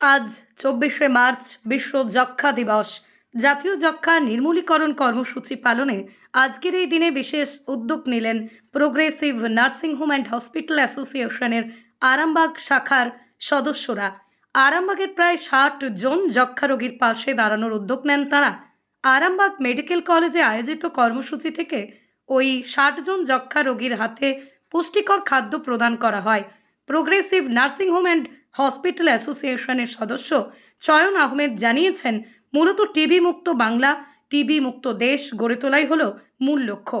আজ চব্বিশে মার্চ বিশ্ব যক্ষ্মা দিবস। জাতীয় যক্ষ্মা নির্মূলীকরণ কর্মসূচি পালনে আজকের এই দিনে বিশেষ উদ্যোগ নিলেন progressive nursing home and hospital অ্যাসোসিয়েশনের আরামবাগ শাখার সদস্যরা। আরামবাগের প্রায় ষাট জন যক্ষ্মা রোগীর পাশে দাঁড়ানোর উদ্যোগ নেন তারা। আরামবাগ মেডিকেল কলেজে আয়োজিত কর্মসূচি থেকে ওই ষাট জন যক্ষ্মা রোগীর হাতে পুষ্টিকর খাদ্য প্রদান করা হয়। Progressive nursing home and hospital অ্যাসোসিয়েশনের সদস্য চয়ন আহমেদ জানিয়েছেন, মূলত টিবি মুক্ত বাংলা, টিবি মুক্ত দেশ গড়ে তোলাই হলো মূল লক্ষ্য।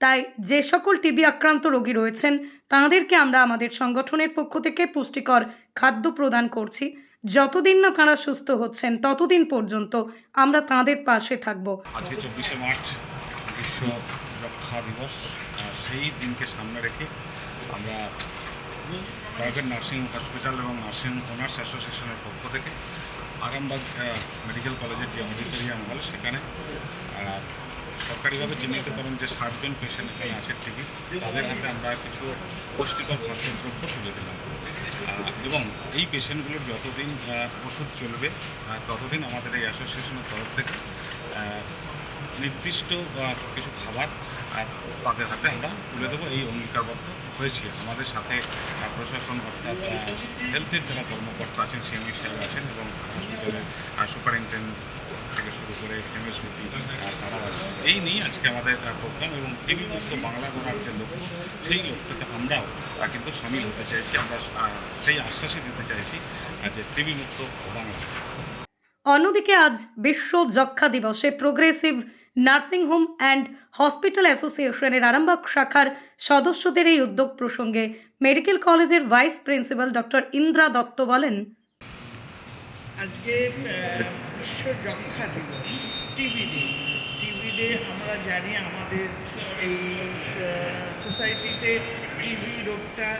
তাই যে সকল টিবি আক্রান্ত রোগী রয়েছেন, তাঁদেরকে আমরা আমাদের সংগঠনের পক্ষ থেকে পুষ্টিকর খাদ্য প্রদান করছি। যতদিন না তারা সুস্থ হচ্ছেন, ততদিন পর্যন্ত আমরা তাঁদের পাশে থাকব। আজকে চব্বিশে মার্চ, বিশ্ব যক্ষা দিবস। সেই দিনকে সামনে রেখে আমরা প্রাইভেট নার্সিং হসপিটাল এবং নার্সিং ওনার্স অ্যাসোসিয়েশনের পক্ষ থেকে আরামবাগ মেডিকেল কলেজের যে অডিটোরিয়াম হল, সেখানে সরকারিভাবে চিহ্নিতকরণ যে ষাটজন পেশেন্ট এখানে আছে টিভি তাদের হাতে আমরা কিছু পুষ্টিকর খাদ্যদ্রব্য তুলে দিলাম। এবং এই পেশেন্টগুলোর যতদিন ওষুধ চলবে ততদিন আমাদের এই অ্যাসোসিয়েশনের তরফ থেকে নির্দিষ্ট আহ, কিছু খাবার তাদের হাতে আমরা তুলে দেবো। এই অঙ্গীকারবদ্ধ হয়েছি। আমাদের সাথে প্রশাসন অর্থাৎ হেলথের যারা কর্মকর্তা আছেন সিএমই সাহেব আছেন এবং হসপিটালের সুপারিনটেন্ডেন্ট থেকে শুরু করে এমএসবিপি তারাও এই নিয়ে আজকে আমাদের প্রোগ্রাম এবং টিভি মুক্ত বাংলা করার যে লক্ষ্য সেই লক্ষ্যতে আমরাও কিন্তু সামিল হতে চাইছি। আমরা সেই আশ্বাসই দিতে চাইছি যে টিভি মুক্ত বাংলা। অন্যদিকে আজ বিশ্ব যক্ষ্মা দিবসে progressive nursing home and hospital অ্যাসোসিয়েশনের আরামবাগ শাখার সদস্যদের এই উদ্যোগ প্রসঙ্গে মেডিকেল কলেজের vice principal doctor Indra Dutta বলেন, আজকে বিশ্ব যক্ষা দিবস টিবি ডে। টিবি ডে আমরা জানি আমাদের এই সোসাইটিতে টিবি রোগটা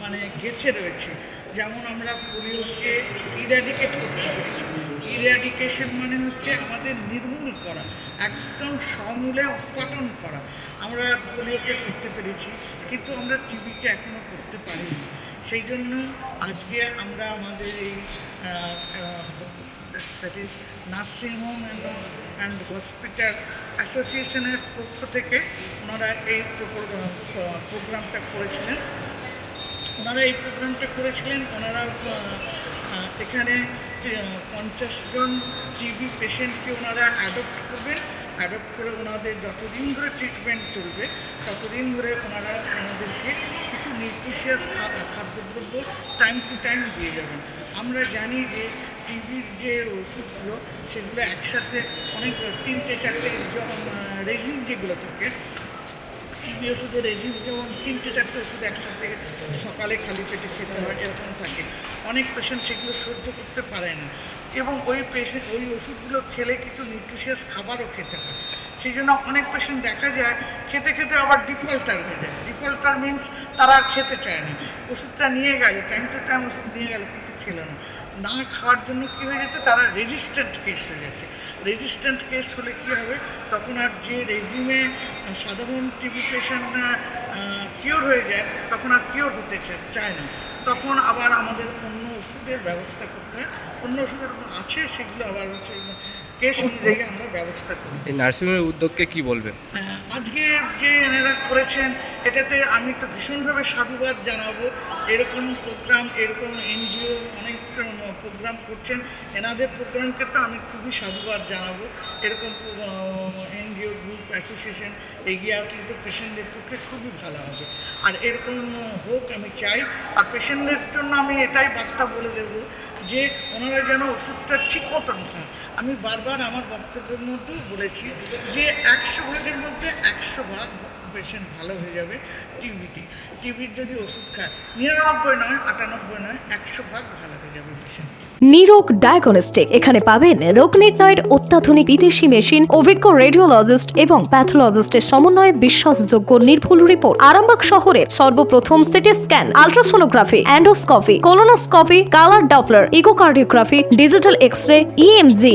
মানে গেছে রয়েছে। যেমন আমরা পোলিওকে ইরাডিকেট করতে পেরেছি ইরাডিকেশন মানে হচ্ছে আমাদের নির্মূল করা, একদম সমূলে উৎপাটন করা। আমরা পোলিওকে করতে পেরেছি, কিন্তু আমরা টিবিকে এখনও করতে পারিনি। সেই জন্য আজকে আমরা আমাদের এই that is nursing home and hospital অ্যাসোসিয়েশনের পক্ষ থেকে ওনারা এই প্রোগ্রামটা করেছিলেন। ওনারা এই প্রোগ্রামটা করেছিলেন। ওনারা এখানে পঞ্চাশ জন টিবি পেশেন্টকে ওনারা অ্যাডপ্ট করবেন। অ্যাডপ্ট করে ওনাদের যতদিন ধরে ট্রিটমেন্ট চলবে, ততদিন ধরে ওনারা ওনাদেরকে কিছু নিউট্রিশিয়াস খাদ্যদ্রব্য টাইম টু টাইম দিয়ে যাবেন। আমরা জানি যে টিভির যে ওষুধগুলো, সেগুলো একসাথে অনেক, তিনটে, চারটে রেজিম যেগুলো থাকে টিবি ওষুধের রেজিম যেমন তিনটে, চারটে ওষুধ একসাথে সকালে খালি পেটে খেতে হয়, এরকম থাকে। অনেক পেশেন্ট সেগুলো সহ্য করতে পারে না। এবং ওই পেশেন্ট ওই ওষুধগুলো খেলে কিছু নিউট্রিশিয়াস খাবারও খেতে হয়। সেই জন্য অনেক পেশেন্ট দেখা যায়, খেতে খেতে আবার ডিফল্টার হয়ে যায়। ডিফল্টার মিন্স তারা আর খেতে চায় না। ওষুধটা নিয়ে গেল টাইম টু টাইম ওষুধ নিয়ে গেল, কিন্তু খেলো না। না খাওয়ার জন্য কী হয়ে যেতে তারা রেজিস্ট্যান্ট কেস হয়ে যাচ্ছে। রেজিস্ট্যান্ট কেস হলে কী হবে? তখন আর যে রেজিমে সাধারণ টিবি পেশেন্ট কিওর হয়ে যায় তখন আর কিওর হতে চায় না। তখন আবার আমাদের অন্য ওষুধের ব্যবস্থা করতে হয়। অন্য ওষুধের আছে? সেগুলো আবার হচ্ছে কেস অনুযায়ী আমরা ব্যবস্থা করি। এই নার্সিংহোমের উদ্যোগকে কী বলবেন? হ্যাঁ, আজকে যে এনারা করেছেন এটাতে আমি তো ভীষণভাবে সাধুবাদ জানাব। এরকম প্রোগ্রাম এরকম এনজিও প্রোগ্রাম করছেন। এনাদের প্রোগ্রামকে তো আমি খুবই সাধুবাদ জানাব। এরকম এনজিও গ্রুপ, অ্যাসোসিয়েশন এগিয়ে আসলে তো পেশেন্টদের পক্ষে খুবই ভালো হবে। আর এরকম হোক, আমি চাই। আর পেশেন্টদের জন্য আমি এটাই বার্তা বলে দেবো যে, ওনারা যেন ওষুধটা ঠিক মতন খান। আমি বারবার আমার বক্তব্যের মধ্যেও বলেছি যে একশো ভাগের মধ্যে একশো ভাগ পেশেন্ট ভালো হয়ে যাবে টিবিটি টিবির যদি ওষুধ খায়, নিরানব্বই নয়, আটানব্বই নয়, একশো ভাগ ভালো হয়ে যাবে পেশেন্ট নিরোগ ডায়াগনস্টিক এখানে পাবেন রোগ নির্ণয়ের অত্যাধুনিক বিদেশি মেশিন অভিজ্ঞ রেডিওলজিস্ট এবং প্যাথোলজিস্টের সমন্বয়ে বিশ্বাসযোগ্য নির্ভুল রিপোর্ট আরামবাগ শহরের সর্বপ্রথম CT scan ultrasonography endoscopy colonoscopy colour doppler echocardiography digital x ray EMG